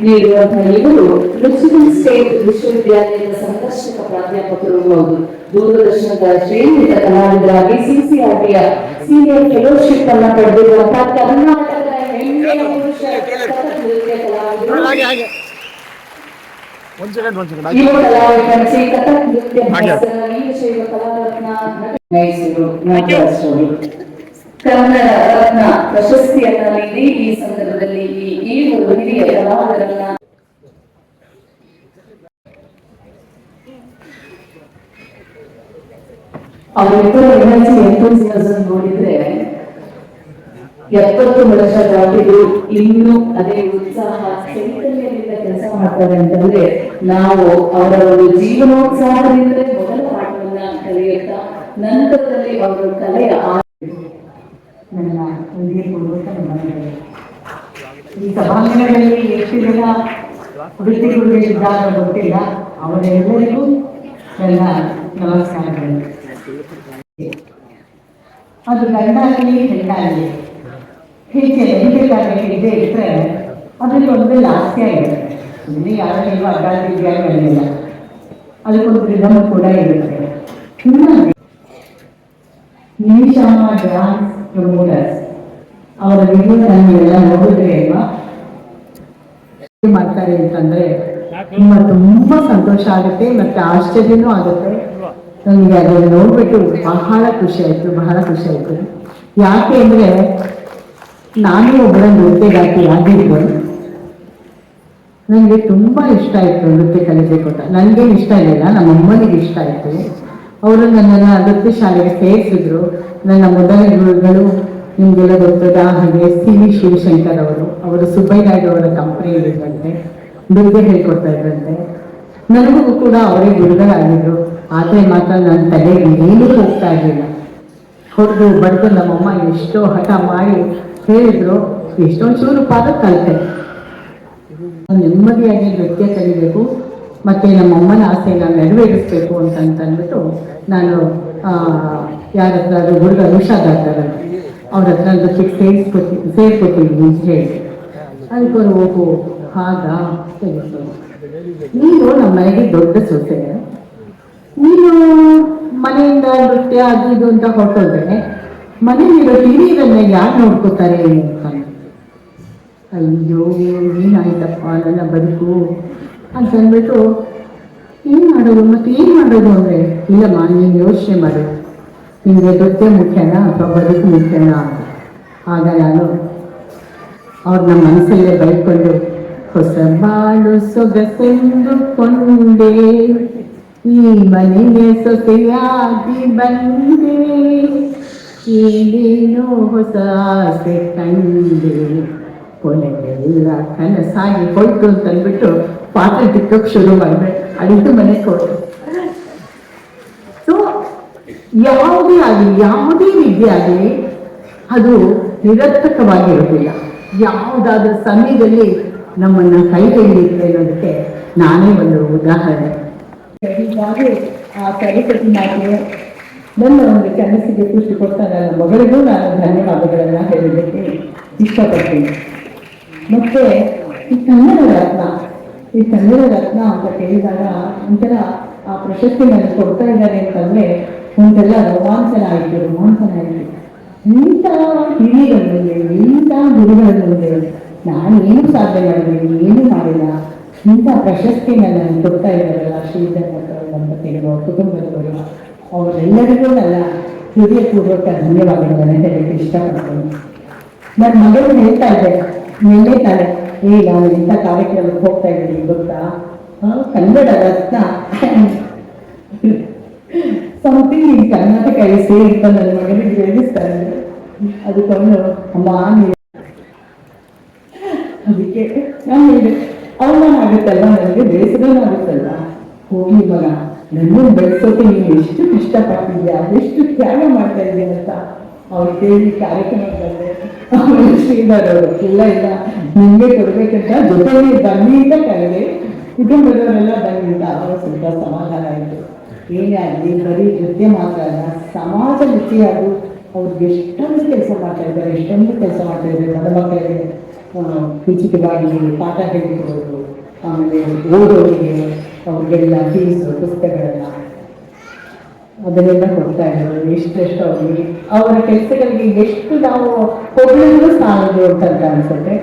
ನೀಡುವಂತಹ ಇವರು Michigan state ವಿಶ್ವವಿದ್ಯಾಲಯದ ಸಂದರ್ಶಕ ಪ್ರಾಧ್ಯಾಪಕರು ಹೌದು. ದೂರದರ್ಶನದ ಶ್ರೇಣಿತ ಕಲಾವಿದರಾಗಿ ಸಿಸಿಆರ್ಟಿಯ ಸೀನಿಯರ್ ಫೆಲೋಶಿಪ್ ಅನ್ನು ಪಡೆದಿರುವಂತಹ ಕರ್ನಾಟಕದ ಹೆಮ್ಮೆಯ ಪುರುಷ ನೃತ್ಯ ಕಲಾವಿದರು. ಒಂದ್ ಸೆಕೆಂಡ್ ಒಂದ್ ಸೆಕೆಂಡ್ ನೃತ್ಯ ಕಲಾರತ್ನ. ಕನ್ನಡ, ರತ್ನ ಪ್ರಶಸ್ತಿಯನ್ನ ನೀಡಿ ಈ ಸಂದರ್ಭದಲ್ಲಿ ಈ ಏಳು ಹಿರಿಯ ಕಲಾವಿದರನ್ನ ಅವರಿಬ್ಬರ ಎನರ್ಜಿ ಎಂತೂಸಿಯಾಸಮ್ ನೋಡಿದ್ರೆ ಎಪ್ಪತ್ತು ವರ್ಷ ದಾಟಿದ್ರು ಇನ್ನೂ ಅದೇ ಉತ್ಸಾಹ ಚೈತನ್ಯದಿಂದ ಕೆಲಸ ಮಾಡ್ತಾರೆ ಅಂತಂದ್ರೆ ನಾವು ಅವರ ಒಂದು ಜೀವನೋತ್ಸಾಹದಿಂದಲೇ ಮೊದಲ ಪಾಠವನ್ನ ಕಲಿಯುತ್ತಾ ನಂತರದಲ್ಲಿ ಅವರು ಕಲೆಯ ನನ್ನ ಹೃದಯಪೂರ್ವಕ ನಮನಗಳು ಈ ಸಭಾಂಗಣದಲ್ಲಿ ಎಷ್ಟು ಜನ ವೃತ್ತಿಗಳಿದ್ದಾರೆ ಗೊತ್ತಿಲ್ಲ ಅವರೆಲ್ಲರಿಗೂ ನನ್ನ ನಮಸ್ಕಾರಗಳು. ಅದು ಗಂಡಾಗಲಿ, ಹೆಣ್ಣಾಗಲಿ ಹೀಗೆ ನೆನಪಿಗಾಗಿ ಇದೆ ಇಟ್ಟರೆ ಅದರಲ್ಲಿ ಒಂದು ಲಾಸ್ಯ ಇರುತ್ತೆ ಇಲ್ಲಿ ಯಾರು ನೀವು ಅಡ್ಡಾಡ್ತಿದ್ಯಾ ಬಂದಿಲ್ಲ. ಅದಕ್ಕೊಂದು ರಿದಮ್ ಕೂಡ ಇರುತ್ತೆ. ನಿಮ್ಮ ಡ್ಯಾನ್ಸ್ ಪ್ರಮೋಟರ್ಸ್ ಅವರ ವಿಡಿಯೋ ನೋಡಿದ್ರೆ ಅಲ್ವಾ ಮಾಡ್ತಾರೆ ಅಂತಂದ್ರೆ ನಿಮ್ಮ ತುಂಬಾ ಸಂತೋಷ ಆಗುತ್ತೆ ಮತ್ತೆ ಆಶ್ಚರ್ಯನೂ ಆಗುತ್ತೆ. ನನಗೆ ಅದನ್ನು ನೋಡ್ಬಿಟ್ಟು ಬಹಳ ಖುಷಿ ಆಯ್ತು, ಬಹಳ ಖುಷಿ ಆಯ್ತು. ಯಾಕೆ ಅಂದ್ರೆ ನಾನು ಒಬ್ಬರ ನೃತ್ಯಗಾರ್ತಿ ಆಗಿದ್ದು ನನಗೆ ತುಂಬಾ ಇಷ್ಟ ಆಯ್ತು ನೃತ್ಯ ಕಲಿಬೇಕು ಅಂತ. ನನಗೆ ಇಷ್ಟ ಇರಲಿಲ್ಲ ನಮ್ಮ ಅಮ್ಮನಿಗೆ ಇಷ್ಟ ಆಯ್ತು. ಅವರು ನನ್ನನ್ನು ನೃತ್ಯ ಶಾಲೆಗೆ ಸೇರಿಸಿದ್ರು. ನನ್ನ ಮೊದಲ ಗುರುಗಳು ನಿಮಗೆಲ್ಲ ಗೊತ್ತದ? ಹಾಗೆ ಸಿ ವಿ ಶಿವಶಂಕರ್ ಅವರು ಅವರು ಸುಬ್ಬಯ್ಯನಾಯ್ಡು ಅವರ ಕಂಪನಿಯಲ್ಲಿದ್ದಂತೆ ನೃತ್ಯ ಹೇಳ್ಕೊಡ್ತಾ ಇದ್ದಂತೆ ನನಗೂ ಕೂಡ ಅವರೇ ಗುರುಗಳಾಗಿದ್ರು. ಆದರೆ ಮಾತ್ರ ನನ್ನ ತಲೆಗೆ ಏನೂ ಹೋಗ್ತಾ ಇರಲಿಲ್ಲ. ಹೊಡೆದು ಬಡ್ದು ನಮ್ಮಮ್ಮ ಎಷ್ಟೋ ಹಠ ಮಾಡಿ ಹೇಳಿದ್ರು. ಎಷ್ಟೊಂದು ಚೂರು ಪಾದ ಕಲಿತೆ ನೆಮ್ಮದಿಯಾಗಿ ನೃತ್ಯ ಕಲಿಬೇಕು. ಮತ್ತೆ ನಮ್ಮಮ್ಮನ ಆಸೆನ ನೆರವೇರಿಸ್ಬೇಕು ಅಂತ ಅಂದ್ಬಿಟ್ಟು ನಾನು ಯಾರ ಹತ್ರ ಅದು ಹುಡುಗ ಹುಷಾರಾಗ್ತಾರಲ್ಲ ಅವ್ರ ಹತ್ರ ಅದಕ್ಕೆ ಸೇರಿಸ್ಕೊತಿ ಸೇರ್ಕೊತೀನಿ ಅಂತ ಹೇಳಿ. ಅದಕ್ಕೊಂದು ಹೋಗು, ಹಾಗಾ ನೀನು ನಮ್ಮ ಮನೆಗೆ ದೊಡ್ಡ ಸೊಸೆ ನೀನು ಮನೆಯಿಂದ ನೃತ್ಯ ಅದು ಇದು ಅಂತ ಹೊರಟೋದ್ರೆ, ಮನೆಯಲ್ಲಿರೋ ಹಿರಿಯರನ್ನ ಯಾರು ನೋಡ್ಕೋತಾರೆ ಅಂತ. ಅಯ್ಯೋ, ಏನಾಯ್ತಪ್ಪ ನನ್ನ ಬದುಕು? ಅಂತ ಅಂದ್ಬಿಟ್ಟು ಏನು ಮಾಡೋದು? ಮತ್ತೆ ಏನು ಮಾಡೋದು ಅಂದರೆ? ಇಲ್ಲಮ್ಮ, ನೀನು ಯೋಚನೆ ಮಾಡಿ. ನಿಮಗೆ ನೃತ್ಯ ಮುಖ್ಯನಾ ಅಥವಾ ಬದುಕು ಮುಖ್ಯನಾ? ಆಗ ನಾನು ಅವ್ರು ನಮ್ಮ ಮನಸ್ಸಲ್ಲೇ ಬೈಕೊಂಡು ಹೊಸ ಬಾಳು ಸೊಗಸೆಂದುಕೊಂಡೆ ಈ ಮನೆಗೆ ಸೊಸೆಯಾಗಿ ಬಂದೆ. ಏನೇನೋ ಹೊಸ ಆಸೆ ಕಂಡೆ ಕೊನೆಗೆಲ್ಲ ಕನಸಾಗಿ ಕೊಟ್ಟು ಅಂತ ಅಂದ್ಬಿಟ್ಟು ಪಾತ್ರ ತಿಕ್ಕಕ್ಕೆ ಶುರು ಮಾಡಿದೆ. ಅಡಿಗೆ ಮನೆ ಕೊಟ್ಟರು ಸೊ ಯಾವುದೇ ಆಗಲಿ, ಯಾವುದೇ ವಿದ್ಯೆ ಆಗಲಿ, ಅದು ನಿರರ್ಥಕವಾಗಿರೋದಿಲ್ಲ ಯಾವುದಾದ್ರೂ ಸಮಯದಲ್ಲಿ ನಮ್ಮನ್ನ ಕೈ ಹಿಡಿಯುತ್ತೆ ಅನ್ನೋದಕ್ಕೆ ನಾನೇ ಒಂದು ಉದಾಹರಣೆ. ಆ ನನ್ನ ಒಂದು ಕನಸಿಗೆ ಖುಷಿ ಕೊಟ್ಟ ನನ್ನ ಮಗಳಿಗೂ ನಾನು ಧನ್ಯವಾದಗಳನ್ನ ಹೇಳಲಿಕ್ಕೆ ಇಷ್ಟಪಡ್ತೀನಿ. ಮತ್ತೆ ಈ ಕನ್ನಡ ರತ್ನ ಈ ಕನ್ನಡ ರತ್ನ ಅಂತ ಕೇಳಿದಾಗ ಒಂಥರ ಆ ಪ್ರಶಸ್ತಿ ನನಗೆ ಕೊಡ್ತಾ ಇದ್ದಾರೆ ಅಂತಂದ್ರೆ ಒಂದೆಲ್ಲ ರೋಮಾಂಚನ ಆಯಿತು ರೋಮಾಂಚನ ಆಯಿತು ಇಂಥ ಹಿರಿಯರ ಇಂಥ ಮುಂದೆ ನಾನು ಏನು ಸಾಧನೆ ಮಾಡಿದ್ದೀನಿ ಏನು ಮಾಡಿಲ್ಲ, ಇಂಥ ಪ್ರಶಸ್ತಿ ನನಗೆ ಕೊಡ್ತಾ ಇದ್ದಾರಲ್ಲ ಶ್ರೀಧರ್ ದಂಪತಿಗಳು ಕುಟುಂಬದವರು. ಅವರೆಲ್ಲರಿಗೂ ನನ್ನ ಹೃದಯಪೂರ್ವಕ ಧನ್ಯವಾದಗಳನ್ನು ಹೇಳಕ್ಕೆ ಇಷ್ಟಪಡ್ತೀನಿ. ನನ್ನ ಮಗಳು ಹೇಳ್ತಾ ಇದ್ದೆ, ನಿನ್ನೆ ತಾನೆ. ನಾನು ಇಂಥ ಕಾರ್ಯಕ್ರಮಕ್ಕೆ ಹೋಗ್ತಾ ಇದ್ದೀನಿ ಗೊತ್ತಾ? ಕನ್ನಡ ರಕ್ತ ಸಮಥಿಂಗ್ ಇನ್ ಕರ್ನಾಟಕ ಸೇರಿ ಅಂತ ನನ್ನ ಮಗನಿಗೆ ಹೇಳಿಸ್ತಾರೆ. ಅದಕ್ಕೊಂದು ಅಮ್ಮ ನೀವು ಅದಕ್ಕೆ ನಾನು ಹೇಳಿದೆ ಅವಮಾನ ಆಗುತ್ತಲ್ಲ ನನಗೆ? ಬೇಸರನೂ ಆಗುತ್ತಲ್ಲ ಹೋಗಿ ಮಗ, ನನ್ನನ್ನು ಬೆಳೆಸೋಕೆ ನೀನು ಎಷ್ಟು ಕಷ್ಟಪಟ್ಟಿದ್ಯಾ? ಎಷ್ಟು ತ್ಯಾಗ ಮಾಡ್ತಾ ಇದೆಯಾ ಅಂತ ಅವ್ರು ಕೇಳಿ ಕಾರ್ಯಕ್ರಮದಲ್ಲಿ. ಆಮೇಲೆ ಶ್ರೀಧರ್ ಅವರು. ಇಲ್ಲ ಇಲ್ಲ. ನಿಮಗೆ ಕೊಡ್ಬೇಕಂತ ಜೊತೆಗೆ ಬನ್ನಿ ಅಂತ ಕರೆದೆ. ಕುಟುಂಬದವರೆಲ್ಲ ಬನ್ನಿ ಅಂತ ಅವರ ಸ್ವಲ್ಪ ಸಮಾಧಾನ ಆಯಿತು. ಏನೇ ಆಗಲಿ, ಬರೀ ನೃತ್ಯ ಮಾತ್ರ ಅಲ್ಲ, ಸಮಾಜ ಅದು ಅವ್ರಿಗೆ ಎಷ್ಟೊಂದು ಕೆಲಸ ಮಾಡ್ತಾ ಇದ್ದಾರೆ, ಎಷ್ಟೊಂದು ಕೆಲಸ ಮಾಡ್ತಾ ಇದ್ದಾರೆ. ಮದ ಮಕ್ಕಳಿಗೆ ಉಚಿತವಾಗಿ ಪಾಠ ಹೇಳಿಕೊಡೋದು, ಆಮೇಲೆ ಓದೋರಿಗೆ ಅವ್ರಿಗೆಲ್ಲ ಫೀಸು ಪುಸ್ತಕಗಳೆಲ್ಲ ಅದನ್ನೆಲ್ಲ ಕೊಡ್ತಾ ಇದ್ದಾರೆ ಎಷ್ಟೆಷ್ಟು ಅವರಿಗೆ. ಅವರ ಕೆಲಸಗಳಿಗೆ ಎಷ್ಟು ನಾವು ಹೊಗಳಿದ್ರು ಸಾಲದು ಅಂತ ಅನ್ಸುತ್ತೆ.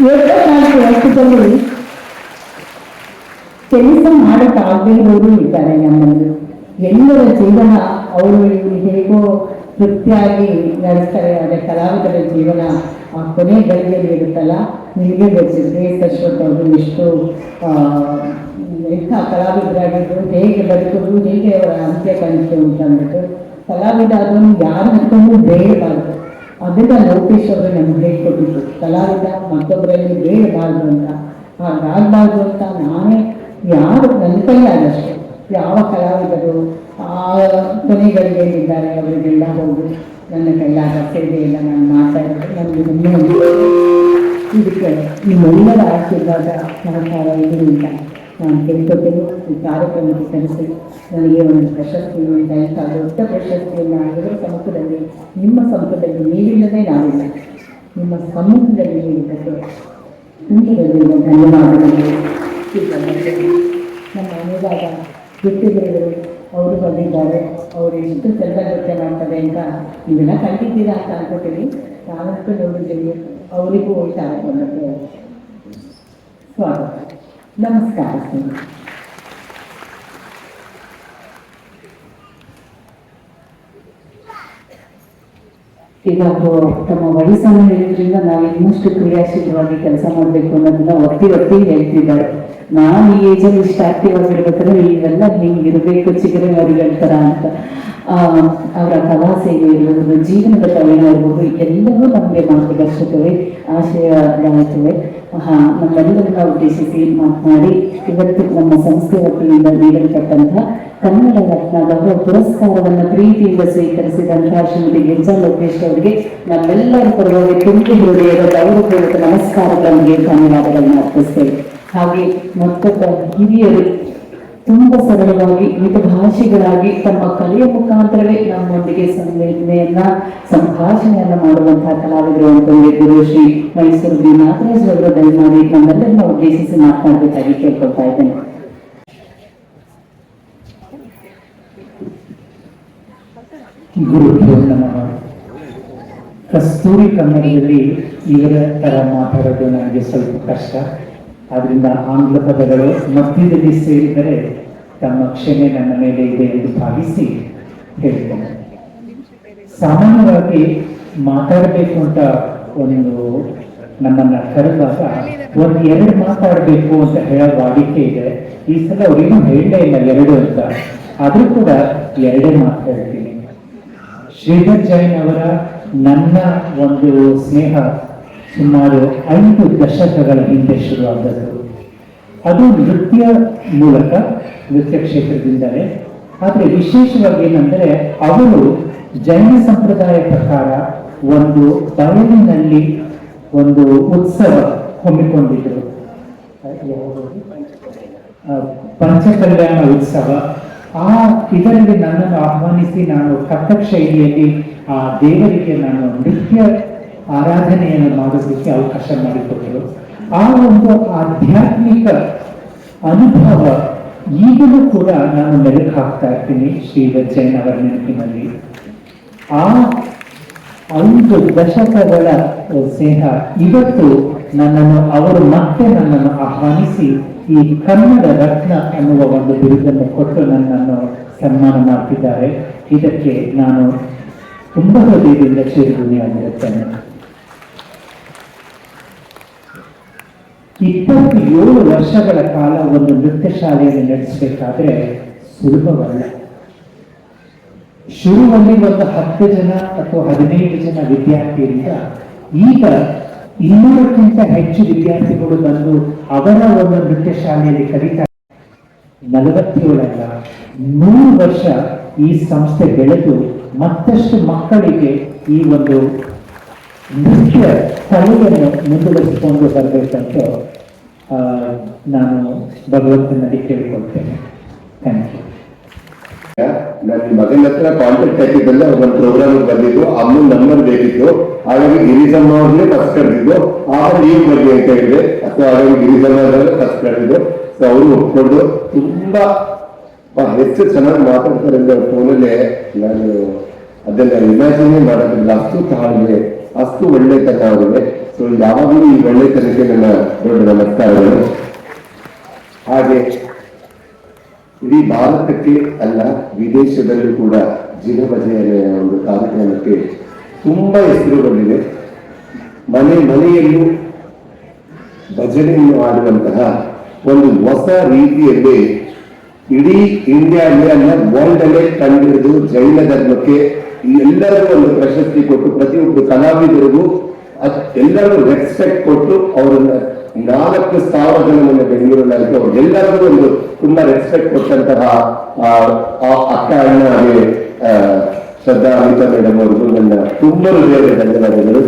ನಾಲ್ಕು ವರ್ಷದಲ್ಲಿ ಕೆಲಸ ಮಾಡಕ್ಕಾಗದೇ ಇರೋರು ಇದ್ದಾರೆ ನಮ್ಮಲ್ಲಿ. ಎಲ್ಲರ ಜೀವನ ಅವರು ಹೇಗೋ ತೃಪ್ತಿಯಾಗಿ ನಡೆಸ್ತಾರೆ. ಆದರೆ ಕಲಾವಿದರ ಜೀವನ ಆ ಕೊನೆ ಗಳಿಗೆಯಲ್ಲಿ ಇರುತ್ತಲ್ಲ, ನಿಮಗೆ ಗೊತ್ತಿದೆ ಅಶ್ವಥ್ ಅವರು ಎಷ್ಟು ಎಂಥ ಕಲಾವಿದರಾಗಿದ್ದರು ಹೇಗೆ ಬದುಕಿದ್ರು, ಹೇಗೆ ಅವರ ಅಂತ್ಯ ಕಂಡಿತು ಅಂತ ಅಂದ್ಬಿಟ್ಟು, ಕಲಾವಿದ ಅದನ್ನು ಯಾರ ಹತ್ರನೂ ಬೇಡಬಾರ್ದು ಅದನ್ನ ಲೋಕೇಶ್ ಅವರು ನಮ್ಗೆ ಹೇಳ್ಕೊಟ್ಟಿದ್ರು. ಕಲಾವಿದ ಮತ್ತೊಬ್ಬರಲ್ಲಿ ಬೇಡಬಾರ್ದು ಅಂತ. ಹಾಗಾಗಬಾರ್ದು ಅಂತ ನಾನೇ ಯಾರು, ನನ್ನ ಕೈಲಾದಷ್ಟು. ಯಾವ ಕಲಾವಿದರು ಆ ಕೊನೆಗಳಿಗೇನಿದ್ದಾರೆ ಅವರಿಗೆಲ್ಲ ಹೋಗಿ ನನ್ನ ಕೈಲಾದ ಸೇವೆಯನ್ನು ನಾನು ಮಾತಾಡಿದ್ರೆ ನನಗೆ ಈ ಇದಕ್ಕೆ ನಿಮ್ಮೆಲ್ಲರ ಆಶೀರ್ವಾದ, ಸಹಕಾರ ಇದೆ ಅಂತ ನಾನು ಕೇಳ್ಕೊತೀನಿ ಈ ಕಾರ್ಯಕ್ರಮಕ್ಕೆ ಕರೆಸಿ ನನಗೆ ಒಂದು ಪ್ರಶಸ್ತಿ ಅಂತ ಇಂಥ ದೊಡ್ಡ ಪ್ರಶಸ್ತಿಯನ್ನು ಇವರ ಸಮ್ಮುಖದಲ್ಲಿ ನಿಮ್ಮ ಸಮ್ಮುಖದಲ್ಲಿ ನೀಡಿಲ್ಲದೆ ನಾವಿಲ್ಲ. ನಿಮ್ಮ ಸಮ್ಮುಖದಲ್ಲಿ ನೀಡಿದ್ದಕ್ಕೆ ನಿಮಗೆ ಧನ್ಯವಾದಗಳು. ನಮ್ಮ ಅನುವಾದ ವ್ಯಕ್ತಿಗಳು ಅವರು ಬಂದಿದ್ದಾರೆ. ಅವರು ಎಷ್ಟು ಚೆಂದ ನೃತ್ಯ ಮಾಡ್ತಾರೆ ಅಂತ ಇದನ್ನ ಕಂಡಿದ್ದೀರಾ ಅಂತ ಅನ್ಕೋತೀನಿ. ನಾನಂತೂ ನೋಡಿದ್ದೀವಿ ಅವರಿಗೂ ಕಾರ್ಯಕ್ರಮಕ್ಕೆ ಸ್ವಾಗತ. ನಮಸ್ಕಾರ ಈಗ ತಮ್ಮ ವಯಸ್ಸನ್ನು ಹೇಳಿದ್ರಿಂದ ನಾವು ಇನ್ನಷ್ಟು ಕ್ರಿಯಾಶೀಲವಾಗಿ ಕೆಲಸ ಮಾಡಬೇಕು ಅನ್ನೋದನ್ನ ಒತ್ತಿ ಒತ್ತಿ ಹೇಳ್ತಿದ್ದಾರೆ. ನಾನು ಈ ಏಜಲ್ಲಿ ಇಷ್ಟು ಆಕ್ಟಿವ್ ಆಗಿರ್ಬೇಕಾದ್ರೆ ನೀವೆಲ್ಲ ಹಿಂಗಿರ್ಬೇಕು ಚಿಗರೆ ಹೇಳ್ತಾರ ಅಂತ. ಅವರ ಕಲಾ ಸೇವೆ ಇರ್ಬೋದು, ಜೀವನದ ಕಲೆ ಇರ್ಬೋದು, ಎಲ್ಲವೂ ನಮಗೆ ಮಾರ್ಗದರ್ಶಕವೇ, ಆಶಯ ಹಾ ನಮ್ಮೆಲ್ಲರನ್ನ ಉದ್ದೇಶಿಸಿ ಮಾತನಾಡಿ, ಇವತ್ತು ನಮ್ಮ ಸಂಸ್ಥೆ ವತಿಯಿಂದ ನೀಡಲ್ಪಟ್ಟಂತಹ ಕನ್ನಡ ರತ್ನ ಗೌರವ ಪುರಸ್ಕಾರವನ್ನು ಪ್ರೀತಿಯಿಂದ ಸ್ವೀಕರಿಸಿದಂತಹ ಶ್ರೀಮತಿ ಗಿರಿಜಾ ಲೋಕೇಶ್ ಅವರಿಗೆ ನಮ್ಮೆಲ್ಲರ ಪರವಾಗಿ ತುಂಬಿ ಹೃದಯದ ಗೌರವಪೂರ್ವಕ ನಮಸ್ಕಾರಗಳಿಗೆ ಧನ್ಯವಾದಗಳನ್ನು ಅರ್ಪಿಸ್ತೇವೆ. ಹಾಗೆ ಮತ್ತೊಬ್ಬ ಹಿರಿಯರು ತುಂಬಾ ಸರಳವಾಗಿ ಮಿತಭಾಷಿಗಳಾಗಿ ತಮ್ಮ ಕಲೆಯ ಮುಖಾಂತರವೇ ನಮ್ಮೊಂದಿಗೆ ಸಂವೇದನೆಯನ್ನ ಸಂಭಾಷಣೆಯನ್ನ ಮಾಡುವಂತಹ ಕಲಾವಿದರು ಅಂತಂದ್ರೆ ಗುರು ಶ್ರೀ ಮೈಸೂರು ಬಿ ನಾಗರಾಜ್ ಅವರು ದಯಮಾಡಿ ನಮ್ಮೆಲ್ಲರನ್ನ ಉದ್ದೇಶಿಸಿ ಮಾತನಾಡಬೇಕಾಗಿ ಕೇಳ್ಕೊಳ್ತಾ ಇದ್ದೇನೆ. ಕಸ್ತೂರಿ ಕನ್ನಡದಲ್ಲಿ ಇವರ ತರ ಮಾತಾಡೋದು ನನಗೆ ಸ್ವಲ್ಪ ಕಷ್ಟ. ಆದ್ರಿಂದ ಆಂಗ್ಲ ಪದಗಳು ಮಧ್ಯದಲ್ಲಿ ಸೇರಿದರೆ ತಮ್ಮ ಕ್ಷಮೆ ನನ್ನ ಮೇಲೆ ಇದೆ ಎಂದು ಭಾವಿಸಿ ಹೇಳಿದ್ದಾರೆ ಸಾಮಾನ್ಯವಾಗಿ ಮಾತಾಡಬೇಕು ಅಂತ ಒಂದು ನಮ್ಮನ್ನ ಕರೆದಾಗ ಒಂದು ಎರಡು ಮಾತಾಡಬೇಕು ಅಂತ ಹೇಳೋ ವಾಡಿಕೆ ಇದೆ. ಈ ಸಲ ಅವ್ರೇನು ಹೇಳಲೇ ಇಲ್ಲ ಎರಡು ಅಂತ. ಆದ್ರೂ ಕೂಡ ಎರಡೇ ಮಾತಾಡ್ತೀನಿ ಶ್ರೀಧರ್ ಜೈನ್ ಅವರ ನನ್ನ ಒಂದು ಸ್ನೇಹ ಸುಮಾರು ಐದು ದಶಕಗಳ ಹಿಂದೆ ಶುರುವಾದದ್ದು. ಅದು ನೃತ್ಯ ಮೂಲಕ ನೃತ್ಯ ಕ್ಷೇತ್ರದಿಂದಲೇ. ಆದರೆ ವಿಶೇಷವಾಗಿ ಏನಂದರೆ ಅವರು ಜೈನ ಸಂಪ್ರದಾಯ ಪ್ರಕಾರ ಒಂದು ಬಯಲಿನಲ್ಲಿ ಒಂದು ಉತ್ಸವ ಹೊಮ್ಮಿಕೊಂಡಿದ್ದರು ಆ, ಪಂಚಕಲ್ಯಾಣ ಉತ್ಸವ. ಆ ಇದರಲ್ಲಿ ನನ್ನನ್ನು ಆಹ್ವಾನಿಸಿ ನಾನು ಕಥಕ್ ಶೈಲಿಯಲ್ಲಿ ಆ ದೇವರಿಗೆ ನಾನು ನೃತ್ಯ ಆರಾಧನೆಯನ್ನು ಮಾಡೋದಕ್ಕೆ ಅವಕಾಶ ಮಾಡಿಕೊಟ್ಟರು. ಆ ಒಂದು ಆಧ್ಯಾತ್ಮಿಕ ಅನುಭವ ಈಗಲೂ ಕೂಡ ನಾನು ಮೆಲುಕು ಹಾಕ್ತಾ ಇರ್ತೀನಿ ಶ್ರೀ ಜೈನ್ ಅವರ ನೆನಪಿನಲ್ಲಿ. ಆ ಐದು ದಶಕಗಳ ಸ್ನೇಹ ಇವತ್ತು ನನ್ನನ್ನು, ಅವರು ಮತ್ತೆ ನನ್ನನ್ನು ಆಹ್ವಾನಿಸಿ ಈ ಕನ್ನಡ ರತ್ನ ಅನ್ನುವ ಒಂದು ಬಿರುದನ್ನು ಕೊಟ್ಟು ನನ್ನನ್ನು ಸನ್ಮಾನ ಮಾಡ್ತಿದ್ದಾರೆ. ಇದಕ್ಕೆ ನಾನು ತುಂಬ ಹೃದಯದಿಂದ ಚಿರಋಣಿಯಾಗಿರುತ್ತೇನೆ ಇಪ್ಪತ್ತೇಳು ವರ್ಷಗಳ ಕಾಲ ಒಂದು ನೃತ್ಯ ಶಾಲೆಯನ್ನು ನಡೆಸಬೇಕಾದ್ರೆ ಸುಲಭವಲ್ಲ. ಶುರುವಲ್ಲಿ ಒಂದು ಹತ್ತು ಜನ ಅಥವಾ ಹದಿನೈದು ಜನ ವಿದ್ಯಾರ್ಥಿಯಿಂದ ಈಗ ಇನ್ನೂರಕ್ಕಿಂತ ಹೆಚ್ಚು ವಿದ್ಯಾರ್ಥಿಗಳು ಬಂದು ಅವರ ಒಂದು ನೃತ್ಯ ಶಾಲೆಯಲ್ಲಿ ಕಲಿತಾ ನಲವತ್ತೇಳಲ್ಲ, ನೂರು ವರ್ಷ ಈ ಸಂಸ್ಥೆ ಬೆಳೆದು ಮತ್ತಷ್ಟು ಮಕ್ಕಳಿಗೆ ಈ ಒಂದು ನೃತ್ಯ ಕಲೆಯನ್ನು ಮುಂದುವರಿಸಿಕೊಂಡು ಬರಬೇಕಂತ ನಾನು ಭಗವಂತನಲ್ಲಿ ಕೇಳಿಕೊಳ್ತೇನೆ. ಥ್ಯಾಂಕ್ ಯು ನನ್ನ ಮಗನ ಹತ್ರ ಕಾಂಟ್ಯಾಕ್ಟ್ ಹಾಕಿದ್ದಲ್ಲ ಒಂದು ಪ್ರೋಗ್ರಾಮ್ ಬಂದಿದ್ದು, ಅಮ್ಮ ನಂಬರ್ ಬೇಕಿತ್ತು. ಹಾಗಾಗಿ ಗಿರಿಸಮ್ಮ ಅವ್ರನ್ನೇ ಫಸ್ಟ್ ಕರೆದಿದ್ದು. ಆಗ ನೀವು ಬಗ್ಗೆ ಅಂತ ಹೇಳಿದೆ. ಅಥವಾ ಹಾಗಾಗಿ ಗಿರಿಸಮ್ಮ ಅವರೇ ಫಸ್ಟ್ ಕರೆದಿದ್ದು. ಸೊ ಅವರು ಒಪ್ಕೊಂಡು ತುಂಬಾ ಹೆಚ್ಚು ಚೆನ್ನಾಗಿ ಮಾತಾಡ್ತಾರೆ ಅಂದ್ರೆ ಫೋನಲ್ಲೇ ನಾನು ಅದೆಲ್ಲ ಇಮ್ಯಾಜಿನೇ ಮಾಡೋದಿಲ್ಲ. ಅಷ್ಟು ತಾಳ್ಮೆ. ಅಷ್ಟು ಒಳ್ಳೆತನ ಅವರಿಗೆ ಸೊ ಯಾವಾಗಲೂ ಈ ಒಳ್ಳೆತನಕ್ಕೆ ನನ್ನ ದೊಡ್ಡ ನಮಸ್ಕಾರಗಳು. ಹಾಗೆ, ಇಡೀ ಭಾರತಕ್ಕೆ ಅಲ್ಲ, ವಿದೇಶದಲ್ಲೂ ಕೂಡ ಜಿನಭಜೆಯ ಒಂದು ಕಾರ್ಯಕ್ರಮಕ್ಕೆ ತುಂಬಾ ಹೆಸರು ಬಂದಿದೆ. ಮನೆ ಮನೆಯಲ್ಲೂ ಭಜನೆಯನ್ನು ಆಡುವಂತಹ ಒಂದು ಹೊಸ ರೀತಿಯಲ್ಲಿ ಇಡೀ ಇಂಡಿಯಾದಲ್ಲಿ ಅಲ್ಲ ವರ್ಲ್ಡ್ ಅಲ್ಲೇ ಕಂಡಿಡಿದು ಜೈನ ಧರ್ಮಕ್ಕೆ ಎಲ್ಲರಿಗೂ ಒಂದು ಪ್ರಶಸ್ತಿ ಕೊಟ್ಟು ಪ್ರತಿಯೊಬ್ಬರು ಕಲಾವಿದರಿಗೂ ಎಲ್ಲರಿಗೂ ಎಲ್ಲರೂ ರೆಸ್ಪೆಕ್ಟ್ ಕೊಟ್ಟು ಅವರನ್ನ ನಾಲ್ಕು ಸಾವಿರ ಜನ ನನ್ನ ಬೆಂಗಳೂರಿನಲ್ಲಿ ಎಲ್ಲರಿಗೂ ಒಂದು ತುಂಬಾ ರೆಸ್ಪೆಕ್ಟ್ ಕೊಟ್ಟಂತಹ ಅಕ್ಕ ಅಣ್ಣ ಹಾಗೆ ಶ್ರದ್ಧಾ ಅಮಿತಾ ಮೇಡಮ್ ಅವ್ರಿಗೂ ನನ್ನ ತುಂಬಾ ಬೇರೆ ಧನ್ಯವಾದಗಳು.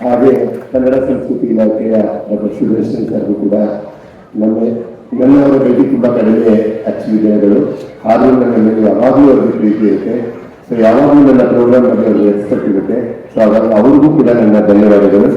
ಹಾಗೆ ಕನ್ನಡ ಸಂಸ್ಕೃತಿ ಇಲಾಖೆಯ ಡಾಕ್ಟರ್ ಸುದರ್ಶನ್ ಸರ್ ಕೂಡ ನಮ್ಮ ನನ್ನವರ ಭೇಟಿ ತುಂಬಾ ಕಡಿಮೆ ಅಚ್ಚುವಿದೆಗಳು ಆದ್ರೂ ನನ್ನ ಮೇಲೆ ಯಾವಾಗಲೂ ಅವ್ರಿಗೆ ಪ್ರೀತಿ ಇರುತ್ತೆ. ಸೊ ಯಾವಾಗಲೂ ನನ್ನ ಪ್ರೋಗ್ರಾಮ್ ಬಗ್ಗೆ ಅವ್ರಿಗೆ ಎಕ್ಸ್ಪೆಕ್ಟ್ ಇರುತ್ತೆ. ಸೊ ಅವ್ರಿಗೂ ಕೂಡ ನನ್ನ ಧನ್ಯವಾದಗಳು.